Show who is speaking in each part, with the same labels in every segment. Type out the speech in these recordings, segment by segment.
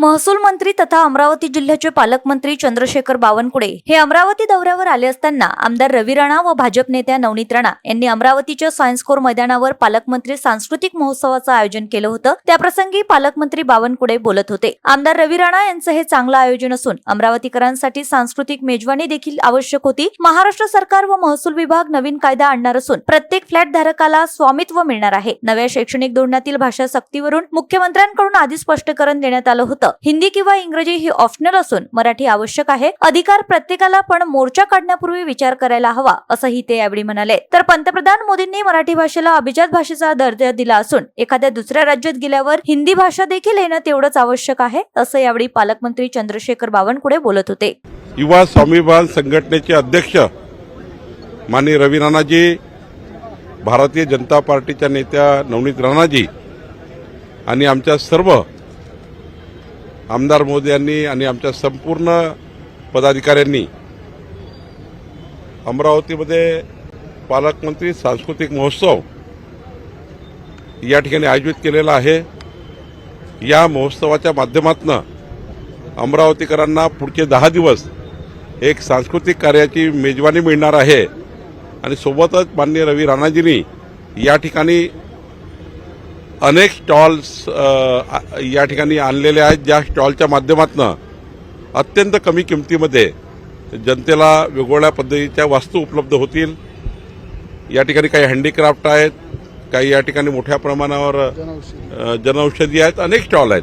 Speaker 1: महसूल मंत्री तथा अमरावती जिल्ह्याचे पालकमंत्री चंद्रशेखर बावनकुळे हे अमरावती दौऱ्यावर आले असताना आमदार रवी राणा व भाजप नेत्या नवनीत राणा यांनी अमरावतीच्या सायन्स कोर मैदानावर पालकमंत्री सांस्कृतिक महोत्सवाचं आयोजन केलं होतं. त्याप्रसंगी पालकमंत्री बावनकुळे बोलत होते. आमदार रवी राणा यांचं हे चांगलं आयोजन असून अमरावतीकरांसाठी सांस्कृतिक मेजवानी देखील आवश्यक होती. महाराष्ट्र सरकार व महसूल विभाग नवीन कायदा आणणार असून प्रत्येक फ्लॅट धारकाला स्वामित्व मिळणार आहे. नव्या शैक्षणिक धोरणातील भाषा सक्तीवरून मुख्यमंत्र्यांकडून आधी स्पष्टीकरण देण्यात आलं होतं. हिंदी किंवा इंग्रजी ही ऑप्शनल असून मराठी आवश्यक आहे. अधिकार प्रत्येकाला पण मोर्चा काढण्यापूर्वी विचार करायला हवा असंही ते यावेळी म्हणाले. तर पंतप्रधान मोदींनी मराठी भाषेला अभिजात भाषेचा दर्जा दिला असून एखाद्या दुसऱ्या राज्यात गेल्यावर हिंदी भाषा देखील येणं तेवढंच आवश्यक आहे असं यावेळी पालकमंत्री चंद्रशेखर बावनकुळे बोलत होते.
Speaker 2: युवा स्वाभिमान संघटनेचे अध्यक्ष माननीय रवी राणाजी भारतीय जनता पार्टीच्या नेत्या नवनीत राणाजी आणि आमच्या सर्व आमदार मोदी यांनी आणि आमच्या संपूर्ण पदाधिकाऱ्यांनी अमरावतीमध्ये पालकमंत्री सांस्कृतिक महोत्सव या ठिकाणी आयोजित केलेला आहे. या महोत्सवाच्या माध्यमातून अमरावतीकरांना पुढचे दहा दिवस एक सांस्कृतिक कार्याची मेजवानी मिळणार आहे. आणि सोबतच माननीय रवी राणाजींनी या ठिकाणी अनेक स्टॉल्स या ठिकाणी आणलेले आहेत ज्या स्टॉलच्या माध्यमातून अत्यंत कमी किमतीमध्ये जनतेला वेगवेगळ्या पद्धतीच्या वस्तू उपलब्ध होतील. या ठिकाणी काही हँडीक्राफ्ट आहेत काही या ठिकाणी मोठ्या प्रमाणावर जनौषधी आहेत अनेक स्टॉल आहेत.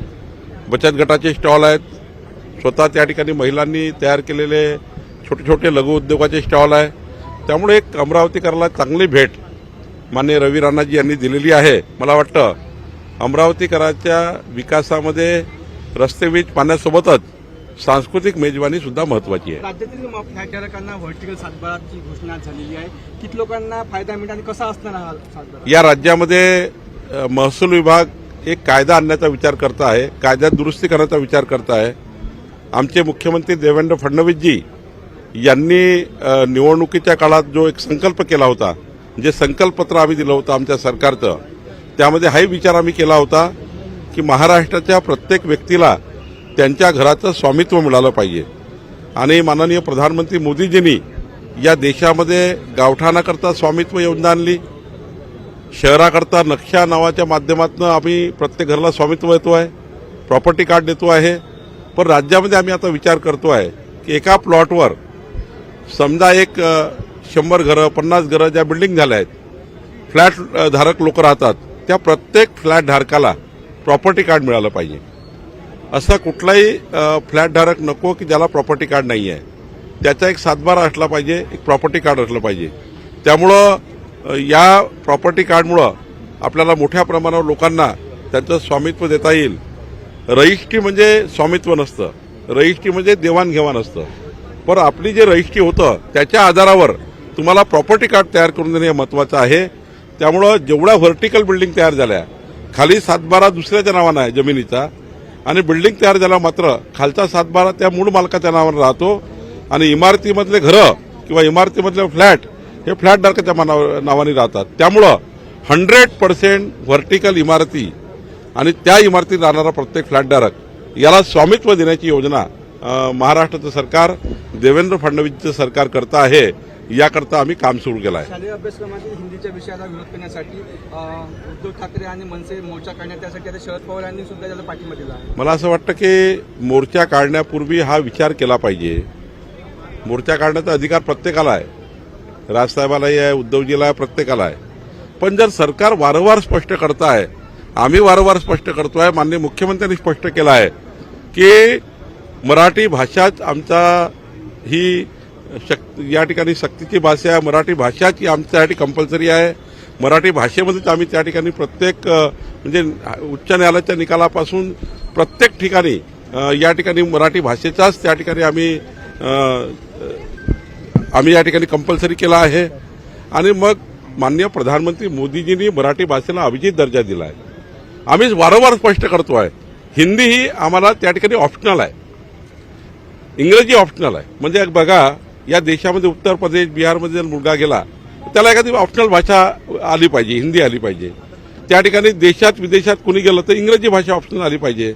Speaker 2: बचत गटाचे स्टॉल आहेत. स्वतः त्या ठिकाणी महिलांनी तयार केलेले छोटे छोटे लघुउद्योगाचे स्टॉल आहे. त्यामुळे एक अमरावतीकरला चांगली भेट माननीय रवी राणाजी यांनी दिलेली आहे. मला वाटतं अमरावतीकराच्या विकासामध्ये रस्ते वीज पाण्यासोबतच सांस्कृतिक मेजवानी सुद्धा महत्वाची आहे.
Speaker 3: राज्यातील फ्लॅटधारकांना व्हर्टिकल सातबाराची घोषणा झालेली आहे. किती लोकांना फायदा मिळेल आणि कसा असणार हा
Speaker 2: या राज्यामध्ये महसूल विभाग एक कायदा आणण्याचा विचार करत आहे कायद्यात दुरुस्ती करण्याचा विचार करत आहे. आमचे मुख्यमंत्री देवेंद्र फडणवीसजी यांनी निवडणुकीच्या काळात जो एक संकल्प केला होता जे संकल्पपत्र आम्ही दिलं होतं आमच्या सरकारचं त्यामध्ये हाही विचार आम्ही केला होता की महाराष्ट्राच्या प्रत्येक व्यक्तीला त्यांच्या घराचं स्वामित्व मिळालं पाहिजे. आणि माननीय प्रधानमंत्री मोदीजींनी या देशामध्ये गावठाणाकरता स्वामित्व योजना आणली. शहराकरता नक्षा नावाच्या माध्यमातून आम्ही प्रत्येक घराला स्वामित्व देतो आहे प्रॉपर्टी कार्ड देतो आहे. पण राज्यामध्ये आम्ही आता विचार करतो आहे की एका प्लॉटवर समजा एक शंभर घरं पन्नास घरं ज्या बिल्डिंग झाल्या आहेत फ्लॅट धारक लोक राहतात त्या प्रत्येक फ्लॅटधारकाला प्रॉपर्टी कार्ड मिळालं पाहिजे. असा कुठलाही फ्लॅटधारक नको की ज्याला प्रॉपर्टी कार्ड नाही आहे त्याचा एक सातबारा असला पाहिजे एक प्रॉपर्टी कार्ड असलं पाहिजे. त्यामुळं या प्रॉपर्टी कार्डमुळं आपल्याला मोठ्या प्रमाणावर लोकांना त्यांचं स्वामित्व देता येईल. रजिस्ट्री म्हणजे स्वामित्व नसतं. रजिस्ट्री म्हणजे देवाणघेवाण असतं. पण आपली जे रजिस्ट्री होतं त्याच्या आधारावर तुम्हाला प्रॉपर्टी कार्ड तयार करून देणे हे महत्त्वाचं आहे. त्यामुळं जेवढ्या व्हर्टिकल बिल्डिंग तयार झाल्या खाली सातबारा दुसऱ्याच्या नावानं आहे जमिनीचा आणि बिल्डिंग तयार झाला मात्र खालचा सातबारा त्या मूळ मालकाच्या नावानं राहतो आणि इमारतीमधले घरं किंवा इमारतीमधले फ्लॅट हे फ्लॅट धारकाच्या नावाने राहतात. त्यामुळं हंड्रेड पर्सेंट व्हर्टिकल इमारती आणि त्या इमारतीत राहणारा प्रत्येक फ्लॅटधारक याला स्वामित्व देण्याची योजना महाराष्ट्राचं सरकार देवेंद्र फडणवीसचं सरकार करता आहे. याकरता आम्ही काम सुरू केलं आहे.
Speaker 3: शालेय अभ्यासक्रमातील हिंदीच्या विषयाला विरोध करण्यासाठी उद्धव ठाकरे आणि मनसे मोर्चा काढण्यात त्यासाठी आता शरद पवार यांनी सुद्धा त्याला पाठिंबा दिला आहे.
Speaker 2: मला असं वाटतं की मोर्चा काढण्यापूर्वी हा विचार केला पाहिजे. मोर्चा काढण्याचा अधिकार प्रत्येकाला आहे. राजसाहेबालाही आहे उद्धवजीला आहे प्रत्येकाला आहे. पण जर सरकार वारंवार स्पष्ट करत आहे आम्ही वारंवार स्पष्ट करतोय माननीय मुख्यमंत्र्यांनी स्पष्ट केलं आहे की मराठी भाषाच आमचा ही शक या ठिकाणी सक्तीची भाषा आहे मराठी भाषाची आमच्यासाठी कंपल्सरी आहे. मराठी भाषेमध्येच आम्ही त्या ठिकाणी प्रत्येक म्हणजे उच्च न्यायालयाच्या निकालापासून प्रत्येक ठिकाणी या ठिकाणी मराठी भाषेचाच त्या ठिकाणी आम्ही आम्ही या ठिकाणी कंपल्सरी केला आहे. आणि मग माननीय प्रधानमंत्री मोदीजींनी मराठी भाषेला अभिजित दर्जा दिला आहे आम्ही वारंवार स्पष्ट करतो आहे हिंदी ही आम्हाला त्या ठिकाणी ऑप्शनल आहे. इंग्रजी ऑप्शनल आहे. म्हणजे बघा या देशामध्ये उत्तर प्रदेश बिहारमध्ये जर मुलगा गेला तर त्याला एखादी ऑप्शनल भाषा आली पाहिजे हिंदी आली पाहिजे. त्या ठिकाणी देशात विदेशात कुणी गेलं तर इंग्रजी भाषा ऑप्शनल आली पाहिजे.